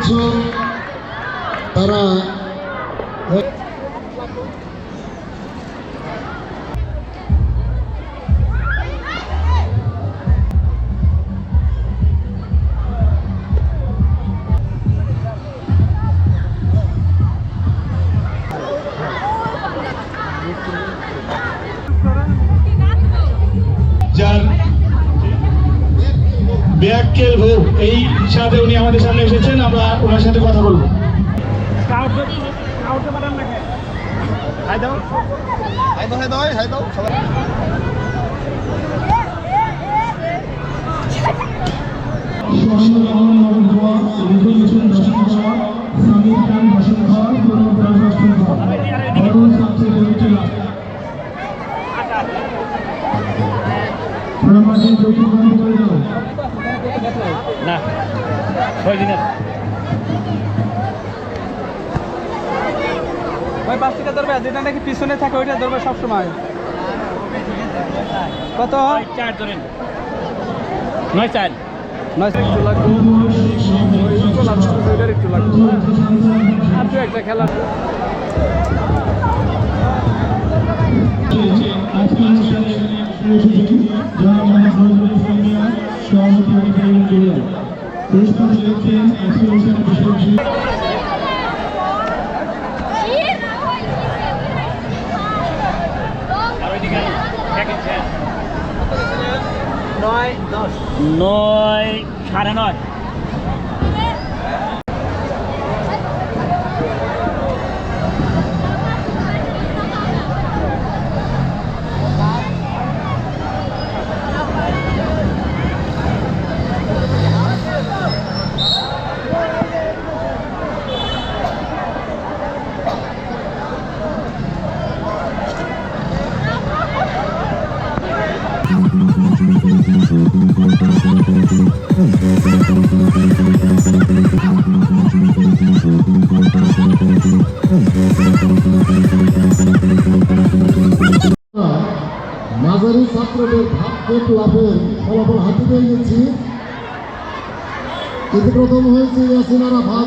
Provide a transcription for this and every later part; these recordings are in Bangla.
বছর তারা ব্যাগকেল ভোগ এই সাথে উনি আমাদের সামনে এসেছেন আমরা ওনার সাথে কথা বলব। না ছয় দিনের। ওই পাঁচ টাকা ধরবে যেটা নাকি পিছনে থাকে ওইটা ধরবে সবসময়। কত? চার ধরেন। নয় চার। নয় একটু লাগবে। একটু লাগবে ওইটার একটু লাগবে। আর দু একটা খেলা। নয় দশ। নয় সাড়ে নয়। মাঝারি ছাত্রদের ভাগ্যের লাভের ফলাফল হাতে পেয়ে গেছি। কিন্তু প্রথম হয়েছে ইয়াসিনারা ভাগ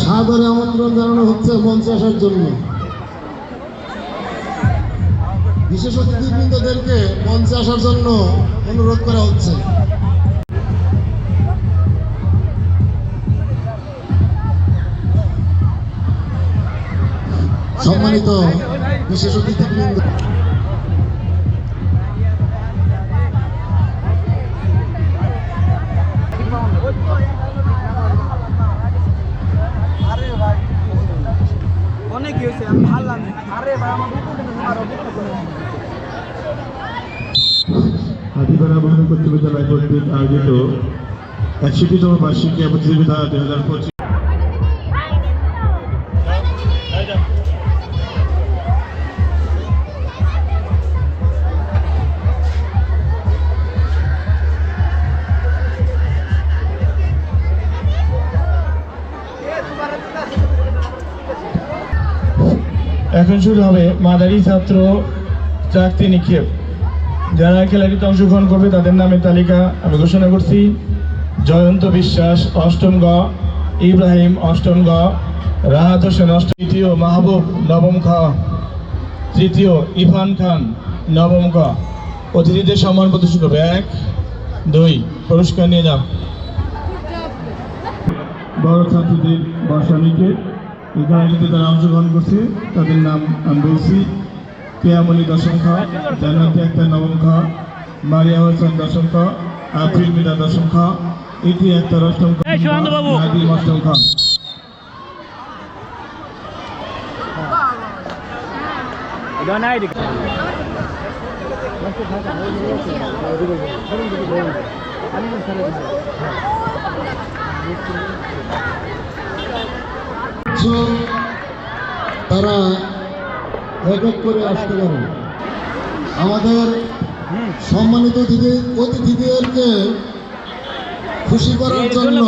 সাদরে আমন্ত্রণ জানানো হচ্ছে মঞ্চে আসার জন্য। বিশেষ অতিথিবৃন্দদেরকে মঞ্চে আসার জন্য অনুরোধ করা হচ্ছে। সম্মানিত বিশেষ অতিথিবৃন্দ। অনেক কি হয়েছে? আমি হারলাম আরে ভাই, আমার হাতিপাড়া ইসলামিক বিদ্যালয় কর্তৃক আয়োজিত একষট্টিতম বার্ষিকী প্রতিযোগিতা দুই হাজার পঁচিশ এখন শুরু হবে। মাদারি ছাত্র চাকরি নিক্ষেপ। যারা খেলাটিতে অংশগ্রহণ করবে তাদের নামের তালিকা আমি ঘোষণা করছি। জয়ন্ত বিশ্বাস, অষ্টম গ, ইব্রাহিম, অষ্টম গ, রাহাত হোসেন, অষ্টম তৃতীয় মাহবুব, নবম খ, তৃতীয় ইফান খান, নবম ক অতিথিদের সম্মান প্রদর্শন করবে এক, দুই, পুরস্কার নিয়ে যাও। বড় ছাত্রদের বর্ষানীকে এই খেলাটিতে তারা অংশগ্রহণ করছে তাদের নাম আমি বলছি কেয়ামলি দশম খ জান্নাতি আক্তার নবম খ মারিয়া হোসেন দশম খ আফরিন মিনা দশম খ ইতি আক্তার অষ্টম খ এই নাদিম অষ্টম খ নাই তো তারা এক এক করে আসতে পারে। আমাদের সম্মানিত অতিথি অতিথিদেরকে খুশি করার জন্য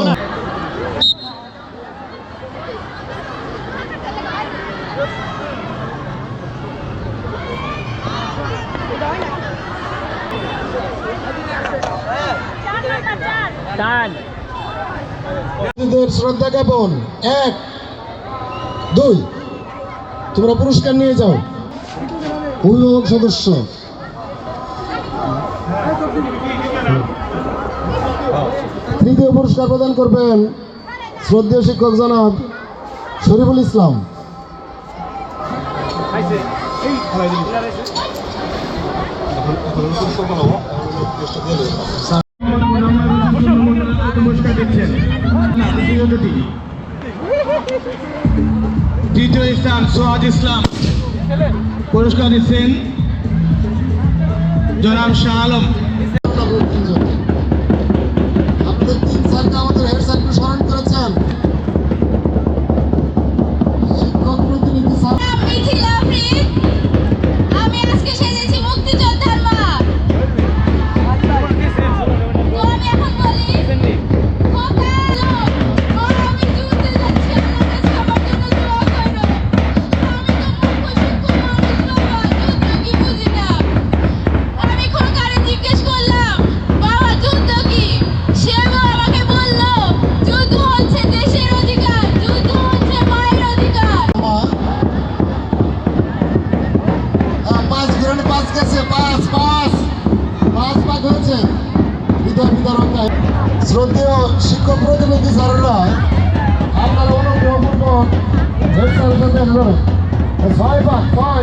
শ্রদ্ধা জ্ঞাপন। এক দুই, তোমরা পুরস্কার নিয়ে যাও। অভিভাবক সদস্য। তৃতীয় পুরস্কার প্রদান করবেন শ্রদ্ধেয় শিক্ষক জনাব শরীফুল ইসলাম। পুরস্কার দিচ্ছেন তৃতীয় স্থান সোহাজ ইসলাম। পুরস্কার দিচ্ছেন জনাব শাহ আলম। আপনাদের তিন স্যারকে আমাদের হেড স্যারকে স্মরণ করেছেন শিক্ষক প্রতিনিধি শ্রদ্ধেয় শিক্ষক প্রতিনিধি স্যাররা আপনার অনুগ্রহপূর্বক। ছয় পাঁচ ছয়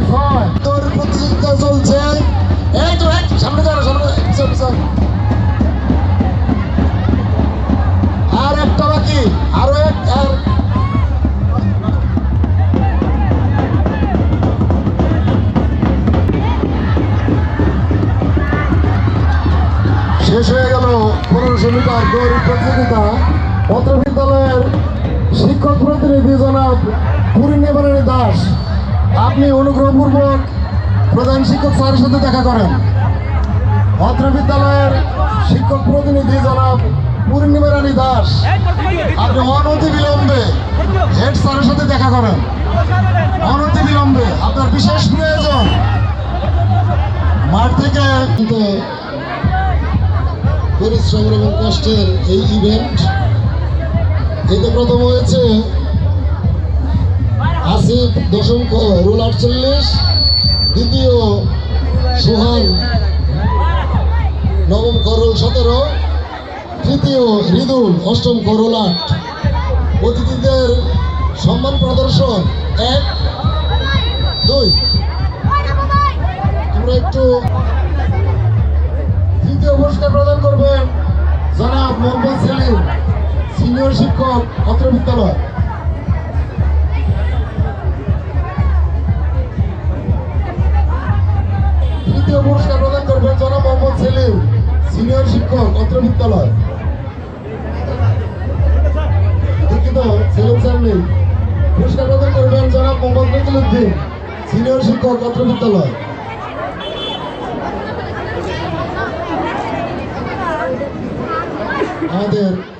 শেষ হয়ে গেল পনেরোশো মিটার দৌড় প্রতিযোগিতা। পত্র বিদ্যালয়ের শিক্ষক প্রতিনিধি জনাব পূর্ণিমারানী দাস, আপনি অনুগ্রহপূর্বক প্রধান শিক্ষক স্যারের সাথে দেখা করেন। ভদ্র বিদ্যালয়ের শিক্ষক প্রতিনিধি জনাব পূর্ণিমা রানী দাস, আপনি অনতি বিলম্বে হেড স্যারের সাথে দেখা করেন। অনতি বিলম্বে আপনার বিশেষ প্রয়োজন। মাঠ থেকে কিন্তু পরিশ্রমের এবং কষ্টের এই ইভেন্ট এতে প্রথম হয়েছে আসিফ দশম ক- রোল আটচল্লিশ। দ্বিতীয় সোহান, নবম করল সতেরো। তৃতীয় হৃদুল অষ্টম করল আট। অতিথিদের সম্মান প্রদর্শন এক, দুই। আমরা একটু তৃতীয় পুরস্কার প্রদান করবেন জনাব মোহাম্মদ সেলিম, সিনিয়র শিক্ষক অত্র বিদ্যালয়। তৃতীয় পুরস্কার প্রদান করবেন জনাব মোহাম্মদ সেলিম, সিনিয়র শিক্ষক অত্র বিদ্যালয়। দুঃখিত সেলিম স্যার পুরস্কার প্রদান করবেন জনাব মোহাম্মদ নজরুল সিনিয়র শিক্ষক অত্র বিদ্যালয়। আমাদের